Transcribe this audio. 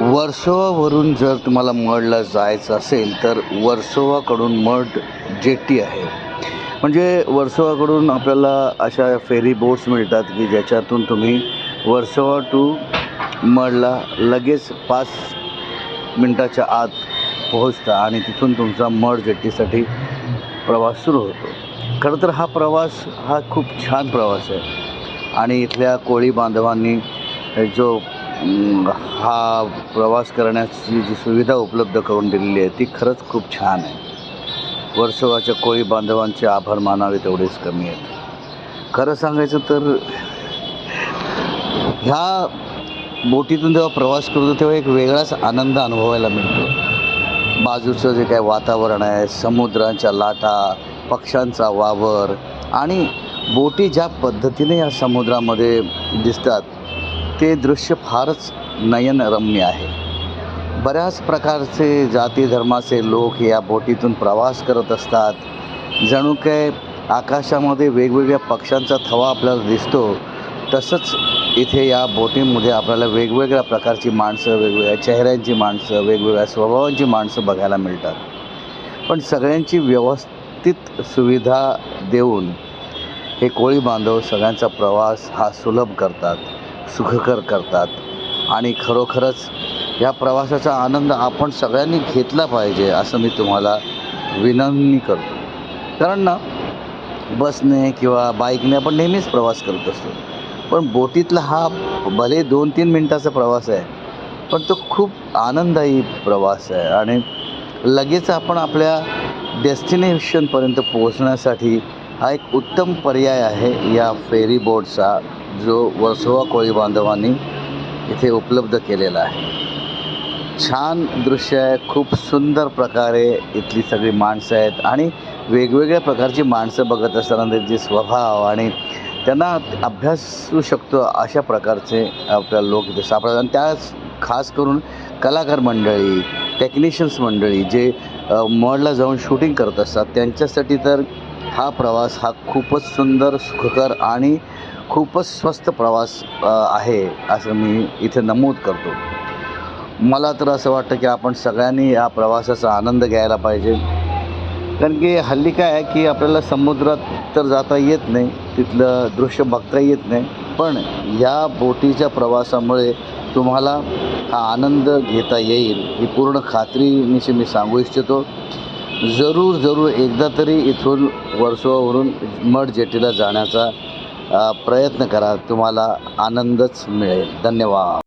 वर्सोवावरून जर तुम्हाला मडला जायचं असेल तर वर्सोवाकडून मड जेट्टी आहे. म्हणजे वर्सोवाकडून आपल्याला अशा फेरी बोट्स मिळतात की ज्याच्यातून तुम्ही वर्सोवा टू मडला लगेच पाच मिनटाच्या आत पोहोचता आणि तिथून तुमचा मड जेट्टीसाठी प्रवास सुरू होतो. खरं तर हा प्रवास हा खूप छान प्रवास आहे. आणि इथल्या कोळी बांधवांनी जो हा प्रवास करण्याची जी सुविधा उपलब्ध करून दिलेली आहे ती खरंच खूप छान आहे. वर्सोवाच्या कोळी बांधवांचे आभार मानावे तेवढेच कमी आहेत. खरं सांगायचं तर ह्या बोटीतून जेव्हा प्रवास करतो तेव्हा एक वेगळाच आनंद अनुभवायला मिळतो. बाजूचं जे काय वातावरण आहे समुद्रांच्या लाटा पक्ष्यांचा वावर आणि बोटी ज्या पद्धतीने या समुद्रामध्ये दिसतात ते दृश्य फारच नयनरम्य आहे. बऱ्याच प्रकारचे जाती धर्माचे लोक या बोटीतून प्रवास करत असतात. जणू काय आकाशामध्ये वेगवेगळ्या पक्ष्यांचा थवा आपल्याला दिसतो तसंच इथे या बोटीमध्ये आपल्याला वेगवेगळ्या प्रकारची माणसं वेगवेगळ्या चेहऱ्यांची माणसं वेगवेगळ्या स्वभावांची माणसं बघायला मिळतात. पण सगळ्यांची व्यवस्थित सुविधा देऊन हे कोळी बांधव सगळ्यांचा प्रवास हा सुलभ करतात. सुखकर करतात. आणि खरोखरच या प्रवासाचा आनंद आपण सगळ्यांनी घेतला पाहिजे असं मी तुम्हाला विनंती करतो. कारण ना बसने किंवा बाईकने आपण नेहमीच प्रवास करत असतो. पण बोटीतला हा भले दोन तीन मिनटाचा प्रवास आहे पण तो खूप आनंददायी प्रवास आहे. आणि लगेच आपण आपल्या डेस्टिनेशनपर्यंत पोहोचण्यासाठी हा एक उत्तम पर्याय आहे या फेरी बोटचा जो वर्सोवा कोळी बांधवांनी इथे उपलब्ध केलेला आहे. छान दृश्य आहे खूप सुंदर प्रकारे इथली सगळी माणसं आहेत आणि वेगवेगळ्या प्रकारची माणसं बघत असताना त्यांचे स्वभाव आणि त्यांना अभ्यासू शकतो अशा प्रकारचे आपल्याला लोक इथे सापडतात. आणि त्याच खास करून कलाकार मंडळी टेक्निशियन्स मंडळी जे मॉडला जाऊन शूटिंग करत असतात त्यांच्यासाठी तर हा प्रवास हा खूपच सुंदर सुखकर आणि खूपच स्वस्त प्रवास आहे असं मी इथे नमूद करतो. मला तर असं वाटतं की आपण सगळ्यांनी या प्रवासाचा आनंद घ्यायला पाहिजे. कारण की हल्ली काय आहे की आपल्याला समुद्रात तर जाता येत नाही तिथलं दृश्य बघता येत नाही. पण या बोटीच्या प्रवासामुळे तुम्हाला हा आनंद घेता येईल ही पूर्ण खात्रीनिशी मी सांगू इच्छितो. जरूर जरूर एकदा तरी इथून वर्सोवावरून मठ जेटीला जाण्याचा प्रयत्न करा. तुम्हाला आनंदच मिळेल. धन्यवाद.